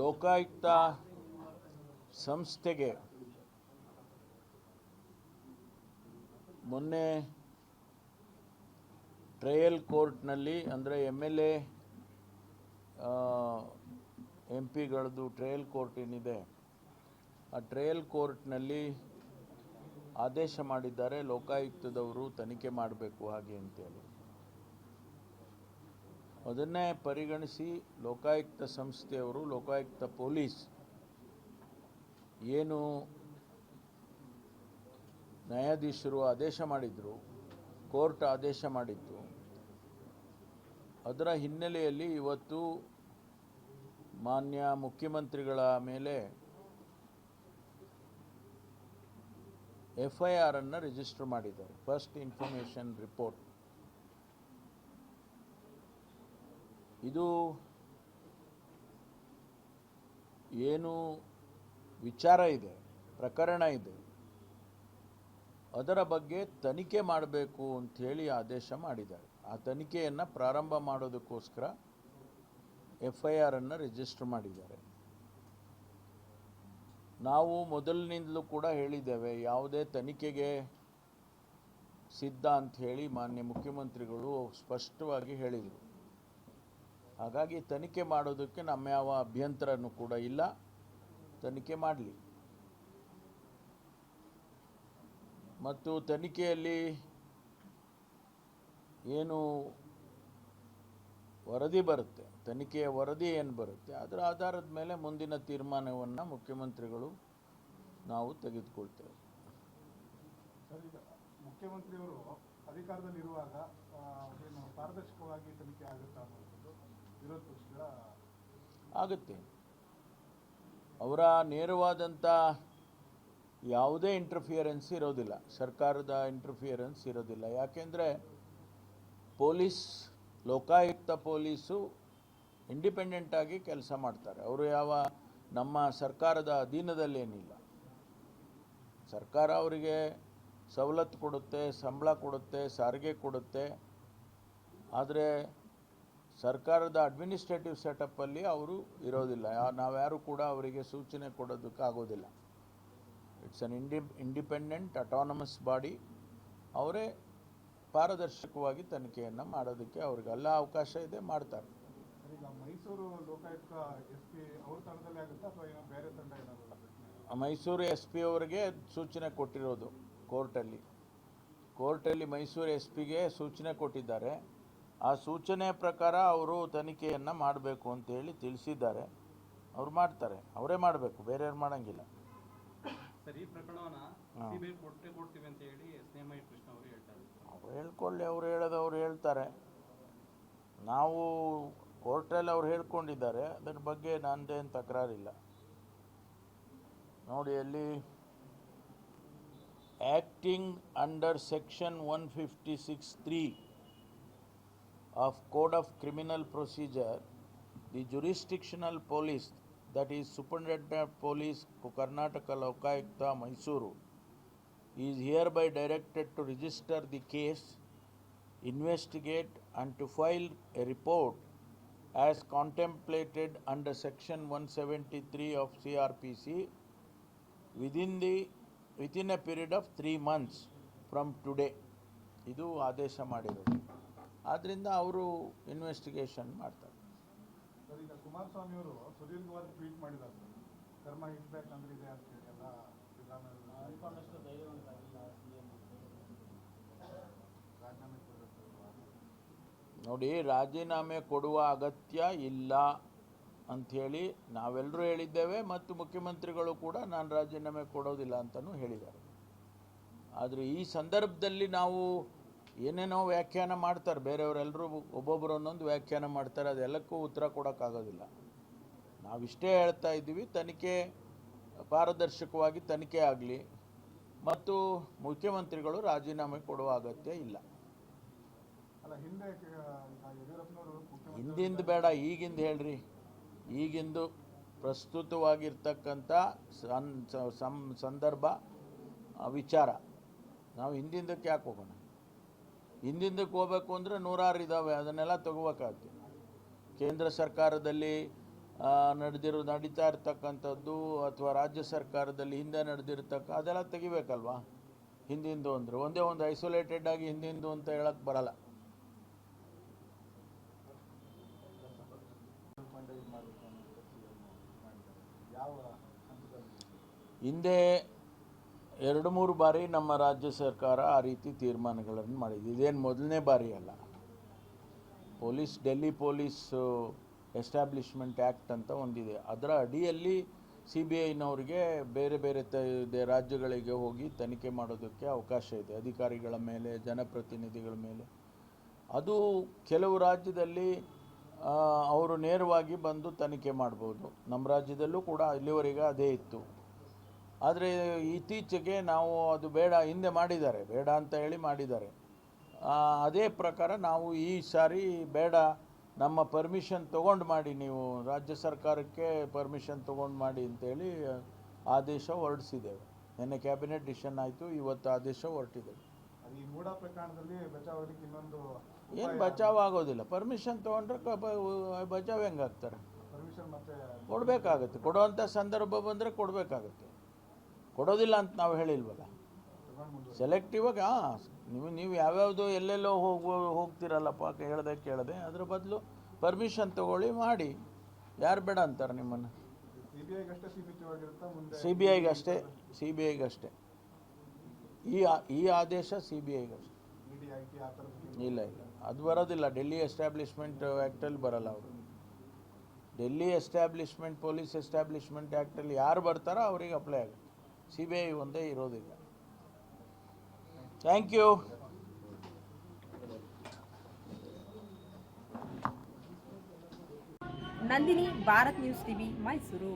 ಲೋಕಾಯುಕ್ತ ಸಂಸ್ಥೆಗೆ ಮೊನ್ನೆ ಟ್ರಯಲ್ ಕೋರ್ಟ್ನಲ್ಲಿ, ಅಂದರೆ ಎಂ ಎಲ್ ಎ ಎಂ ಪಿಗಳದ್ದು ಟ್ರಯಲ್ ಕೋರ್ಟ್ ಏನಿದೆ, ಆ ಟ್ರಯಲ್ ಕೋರ್ಟ್ನಲ್ಲಿ ಆದೇಶ ಮಾಡಿದ್ದಾರೆ, ಲೋಕಾಯುಕ್ತದವರು ತನಿಖೆ ಮಾಡಬೇಕು ಹಾಗೆ ಅಂತೇಳಿ. ಅದನ್ನೇ ಪರಿಗಣಿಸಿ ಲೋಕಾಯುಕ್ತ ಸಂಸ್ಥೆಯವರು, ಲೋಕಾಯುಕ್ತ ಪೊಲೀಸ್ ಏನು ನ್ಯಾಯಾಧೀಶರು ಆದೇಶ ಮಾಡಿದರು, ಕೋರ್ಟ್ ಆದೇಶ ಮಾಡಿತ್ತು. ಅದರ ಹಿನ್ನೆಲೆಯಲ್ಲಿ ಇವತ್ತು ಮಾನ್ಯ ಮುಖ್ಯಮಂತ್ರಿಗಳ ಮೇಲೆ ಎಫ್ ಐ ಆರನ್ನು ರಿಜಿಸ್ಟರ್ ಮಾಡಿದ್ದಾರೆ. First information report. ಇದು ಏನು ವಿಚಾರ ಇದೆ, ಪ್ರಕರಣ ಇದೆ, ಅದರ ಬಗ್ಗೆ ತನಿಖೆ ಮಾಡಬೇಕು ಅಂಥೇಳಿ ಆದೇಶ ಮಾಡಿದ್ದಾರೆ. ಆ ತನಿಖೆಯನ್ನು ಪ್ರಾರಂಭ ಮಾಡೋದಕ್ಕೋಸ್ಕರ ಎಫ್ ಐ ಆರನ್ನು ರಿಜಿಸ್ಟರ್ ಮಾಡಿದ್ದಾರೆ. ನಾವು ಮೊದಲಿನಿಂದಲೂ ಕೂಡ ಹೇಳಿದ್ದೇವೆ, ಯಾವುದೇ ತನಿಖೆಗೆ ಸಿದ್ಧ ಅಂತ ಹೇಳಿ ಮಾನ್ಯ ಮುಖ್ಯಮಂತ್ರಿಗಳು ಸ್ಪಷ್ಟವಾಗಿ ಹೇಳಿದರು. ಹಾಗಾಗಿ ತನಿಖೆ ಮಾಡೋದಕ್ಕೆ ನಮ್ಮ ಯಾವ ಅಭ್ಯಂತರನೂ ಕೂಡ ಇಲ್ಲ. ತನಿಖೆ ಮಾಡಲಿ. ಮತ್ತು ತನಿಖೆಯಲ್ಲಿ ಏನು ವರದಿ ಬರುತ್ತೆ? ತನಿಖೆಯ ವರದಿ ಏನು ಬರುತ್ತೆ? ಅದರ ಆಧಾರದ ಮೇಲೆ ಮುಂದಿನ ತೀರ್ಮಾನವನ್ನು ಮುಖ್ಯಮಂತ್ರಿಗಳು ನಾವು ತೆಗೆದುಕೊಳ್ತೇವೆ. ಮುಖ್ಯಮಂತ್ರಿಯವರು ಅಧಿಕಾರದಲ್ಲಿರುವಾಗ ಪಾರದರ್ಶಕವಾಗಿ ತನಿಖೆ ಆಗುತ್ತಾ? ಆಗುತ್ತೆ. ಅವರ ನೇರವಾದಂಥ ಯಾವುದೇ ಇಂಟರ್ಫಿಯರೆನ್ಸ್ ಇರೋದಿಲ್ಲ. ಸರ್ಕಾರದ ಇಂಟರ್ಫಿಯರೆನ್ಸ್ ಇರೋದಿಲ್ಲ. ಯಾಕೆಂದರೆ ಪೊಲೀಸ್, ಲೋಕಾಯುಕ್ತ ಪೊಲೀಸು ಇಂಡಿಪೆಂಡೆಂಟಾಗಿ ಕೆಲಸ ಮಾಡ್ತಾರೆ. ಅವರು ಯಾವ ನಮ್ಮ ಸರ್ಕಾರದ ಅಧೀನದಲ್ಲೇನಿಲ್ಲ ಸರ್ಕಾರ ಅವರಿಗೆ ಸವಲತ್ತು ಕೊಡುತ್ತೆ, ಸಂಬಳ ಕೊಡುತ್ತೆ, ಸಾರಿಗೆ ಕೊಡುತ್ತೆ. ಆದರೆ ಸರ್ಕಾರದ ಅಡ್ಮಿನಿಸ್ಟ್ರೇಟಿವ್ ಸೆಟಪ್ಪಲ್ಲಿ ಅವರು ಇರೋದಿಲ್ಲ. ನಾವ್ಯಾರು ಕೂಡ ಅವರಿಗೆ ಸೂಚನೆ ಕೊಡೋದಕ್ಕೆ ಆಗೋದಿಲ್ಲ it's an indi independent autonomous body ಅವರೇ ಪಾರದರ್ಶಕವಾಗಿ ತನಿಖೆಯನ್ನು ಮಾಡೋದಕ್ಕೆ ಅವ್ರಿಗೆಲ್ಲ ಅವಕಾಶ ಇದೆ ಮಾಡ್ತಾರೆ. ಸರ್, ಈಗ ಮೈಸೂರು ಲೋಕಾಯುಕ್ತ ಎಸ್ ಪಿ ಅವ್ರ ತಂಡದಲ್ಲೇ ಆಗುತ್ತಾ ಅಥವಾ ಏನೋ ಬೇರೆ ತಂಡ ಏನಾದ್ರು ಮೈಸೂರು ಎಸ್ ಪಿ ಅವರಿಗೆ ಸೂಚನೆ ಕೊಟ್ಟಿರೋದು ಕೋರ್ಟಲ್ಲಿ. ಕೋರ್ಟಲ್ಲಿ ಮೈಸೂರು ಎಸ್ ಪಿಗೆ ಸೂಚನೆ ಕೊಟ್ಟಿದ್ದಾರೆ. ಆ ಸೂಚನೆ ಪ್ರಕಾರ ಅವರು ತನಿಖೆಯನ್ನು ಮಾಡಬೇಕು ಅಂತೇಳಿ ತಿಳಿಸಿದ್ದಾರೆ. ಅವ್ರು ಮಾಡ್ತಾರೆ. ಅವರೇ ಮಾಡಬೇಕು. ಬೇರೆಯವ್ರು ಮಾಡೋಂಗಿಲ್ಲ. ಅವರು ಹೇಳ್ಕೊಳ್ಳಿ. ಅವ್ರು ಹೇಳೋದು ಅವ್ರು ಹೇಳ್ತಾರೆ. ನಾವು ಕೋರ್ಟಲ್ಲಿ ಅವ್ರು ಹೇಳ್ಕೊಂಡಿದ್ದಾರೆ. ಅದ್ರ ಬಗ್ಗೆ ನನ್ನದೇನು ತಕರಾರಿಲ್ಲ. ನೋಡಿ ಅಲ್ಲಿ acting under section one fifty six three Of code of criminal procedure the jurisdictional police that is superintendent police Karnataka Lokayukta Mysuru is hereby directed to register the case, investigate and to file a report as contemplated under section 173 of CRPC within the within a period of three months from today. ಇದು ಆದೇಶ ಮಾಡಿರೋದು ಆದ್ದರಿಂದ ಅವರು investigation ಮಾಡ್ತಾರೆ. Sir ಈಗ ಕುಮಾರಸ್ವಾಮಿ ಅವರು ಸುದೀರ್ಘವಾದ tweet ಮಾಡಿದ್ದಾರೆ ಕರ್ಮ ಹಿಟ್ ಅಂದ್ರೆ ಇದೆ ಅಂತ ಹೇಳಿ ಎಲ್ಲ ರಾಜೀನಾಮೆ ಕೊಡಬೇಕು ನೋಡಿ ರಾಜೀನಾಮೆ ಕೊಡುವ ಅಗತ್ಯ ಇಲ್ಲ ಅಂಥೇಳಿ ನಾವೆಲ್ಲರೂ ಹೇಳಿದ್ದೇವೆ ಮತ್ತು ಮುಖ್ಯಮಂತ್ರಿಗಳು ಕೂಡ ನಾನು ರಾಜೀನಾಮೆ ಕೊಡೋದಿಲ್ಲ ಅಂತಲೂ ಹೇಳಿದ್ದಾರೆ. ಆದರೆ ಈ ಸಂದರ್ಭದಲ್ಲಿ ನಾವು ಏನೇನೋ ವ್ಯಾಖ್ಯಾನ ಮಾಡ್ತಾರೆ ಬೇರೆಯವರೆಲ್ಲರೂ ಒಬ್ಬೊಬ್ಬರು ಒಂದೊಂದು ವ್ಯಾಖ್ಯಾನ ಮಾಡ್ತಾರೆ ಅದೆಲ್ಲಕ್ಕೂ ಉತ್ತರ ಕೊಡೋಕ್ಕಾಗೋದಿಲ್ಲ. ನಾವಿಷ್ಟೇ ಹೇಳ್ತಾ ಇದ್ದೀವಿ ತನಿಖೆ ಪಾರದರ್ಶಕವಾಗಿ ತನಿಖೆ ಆಗಲಿ ಮತ್ತು ಮುಖ್ಯಮಂತ್ರಿಗಳು ರಾಜೀನಾಮೆ ಕೊಡುವ ಅಗತ್ಯ ಇಲ್ಲ. ಹಿಂದಿಂದು ಬೇಡ ಈಗಿಂದು ಹೇಳ್ರಿ. ಈಗಿಂದು ಪ್ರಸ್ತುತವಾಗಿರ್ತಕ್ಕಂಥ ಸಂ- ಸಂದರ್ಭ ವಿಚಾರ. ನಾವು ಹಿಂದಿಂದಕ್ಕೆ ಯಾಕೆ ಹೋಗೋಣ? ಹಿಂದಿಂದಕ್ಕೆ ಹೋಗಬೇಕು ಅಂದರೆ ನೂರಾರು ಇದ್ದಾವೆ ಅದನ್ನೆಲ್ಲ ತಗೋಬೇಕಾಗ್ತದೆ. ಕೇಂದ್ರ ಸರ್ಕಾರದಲ್ಲಿ ನಡೆದಿರೋ, ನಡೀತಾ ಇರ್ತಕ್ಕಂಥದ್ದು ಅಥವಾ ರಾಜ್ಯ ಸರ್ಕಾರದಲ್ಲಿ ಹಿಂದೆ ನಡೆದಿರ್ತಕ್ಕ, ಅದೆಲ್ಲ ತೆಗಿಬೇಕಲ್ವಾ? ಹಿಂದಿಂದು ಅಂದರೆ, ಒಂದೇ ಒಂದು ಐಸೋಲೇಟೆಡ್ ಆಗಿ ಹಿಂದಿಂದು ಅಂತ ಹೇಳಕ್ಕೆ ಬರಲ್ಲ. ಹಿಂದೆ ಎರಡು ಮೂರು ಬಾರಿ ನಮ್ಮ ರಾಜ್ಯ ಸರ್ಕಾರ ಆ ರೀತಿ ತೀರ್ಮಾನಗಳನ್ನು ಮಾಡಿದೆ. ಇದೇನು ಮೊದಲನೇ ಬಾರಿ ಅಲ್ಲ. Police, Delhi police establishment act ಅಂತ ಒಂದಿದೆ. ಅದರ ಅಡಿಯಲ್ಲಿ ಸಿ ಬಿ ಐನವರಿಗೆ ಬೇರೆ ಬೇರೆ ತ ರಾಜ್ಯಗಳಿಗೆ ಹೋಗಿ ತನಿಖೆ ಮಾಡೋದಕ್ಕೆ ಅವಕಾಶ ಇದೆ. ಅಧಿಕಾರಿಗಳ ಮೇಲೆ, ಜನಪ್ರತಿನಿಧಿಗಳ ಮೇಲೆ. ಅದು ಕೆಲವು ರಾಜ್ಯದಲ್ಲಿ ಅವರು ನೇರವಾಗಿ ಬಂದು ತನಿಖೆ ಮಾಡ್ಬೋದು. ನಮ್ಮ ರಾಜ್ಯದಲ್ಲೂ ಕೂಡ ಇಲ್ಲಿವರೆಗೆ ಅದೇ ಇತ್ತು. ಆದರೆ ಇತ್ತೀಚೆಗೆ ನಾವು ಅದು ಬೇಡ ಹಿಂದೆ ಮಾಡಿದ್ದಾರೆ ಬೇಡ ಅಂತ ಹೇಳಿ ಮಾಡಿದ್ದಾರೆ. ಅದೇ ಪ್ರಕಾರ ನಾವು ಈ ಸಾರಿ ಬೇಡ ನಮ್ಮ ಪರ್ಮಿಷನ್ ತೊಗೊಂಡು ಮಾಡಿ ನೀವು ರಾಜ್ಯ ಸರ್ಕಾರಕ್ಕೆ ಪರ್ಮಿಷನ್ ತೊಗೊಂಡು ಮಾಡಿ ಅಂತೇಳಿ ಆದೇಶ ಹೊರಡಿಸಿದ್ದೇವೆ. ನಿನ್ನೆ ಕ್ಯಾಬಿನೆಟ್ ಡಿಸಿಷನ್ ಆಯಿತು ಇವತ್ತು ಆದೇಶ ಹೊರಟಿದ್ದೇವೆ. ಏನು ಬಚಾವ್ ಆಗೋದಿಲ್ಲ. ಪರ್ಮಿಷನ್ ತೊಗೊಂಡ್ರೆ ಬಚಾವ್ ಹೆಂಗಾಗ್ತಾರೆ ಕೊಡಬೇಕಾಗತ್ತೆ. ಕೊಡುವಂಥ ಸಂದರ್ಭ ಬಂದರೆ ಕೊಡಬೇಕಾಗತ್ತೆ. ಕೊಡೋದಿಲ್ಲ ಅಂತ ನಾವು ಹೇಳಿಲ್ವಲ್ಲ? ಸೆಲೆಕ್ಟಿವಾಗ ಹಾಂ ನೀವು ನೀವು ಯಾವ್ಯಾವುದು ಎಲ್ಲೆಲ್ಲೋ ಹೋಗುವ, ಹೋಗ್ತಿರಲ್ಲಪ್ಪ ಹೇಳ್ದೆ ಕೇಳದೆ, ಅದ್ರ ಬದಲು ಪರ್ಮಿಷನ್ ತಗೊಳ್ಳಿ, ಮಾಡಿ. ಯಾರು ಬೇಡ ಅಂತಾರೆ ನಿಮ್ಮನ್ನು? ಸಿ ಬಿ ಅಷ್ಟೇ ಸಿ ಬಿ ಅಷ್ಟೇ. ಈ ಈ ಆದೇಶ ಸಿ ಬಿ ಐಗಷ್ಟೇ ಇಲ್ಲ ಇಲ್ಲ. ಅದು ಬರೋದಿಲ್ಲ. ಡೆಲ್ಲಿ ಎಸ್ಟಾಬ್ಲಿಷ್ಮೆಂಟ್ ಆ್ಯಕ್ಟಲ್ಲಿ ಬರಲ್ಲ ಅವರು. ಡೆಲ್ಲಿ ಎಸ್ಟಾಬ್ಲಿಷ್ಮೆಂಟ್ ಪೊಲೀಸ್ ಎಸ್ಟಾಬ್ಲಿಷ್ಮೆಂಟ್ ಆ್ಯಕ್ಟಲ್ಲಿ ಯಾರು ಬರ್ತಾರೋ ಅವ್ರಿಗೆ ಅಪ್ಲೈ ಆಗುತ್ತೆ. ಸಿ ಬಿ ಐ ಒಂದೇ ಇರೋದಿಲ್ಲ. Thank you Nandini Bharat news TV Mysuru.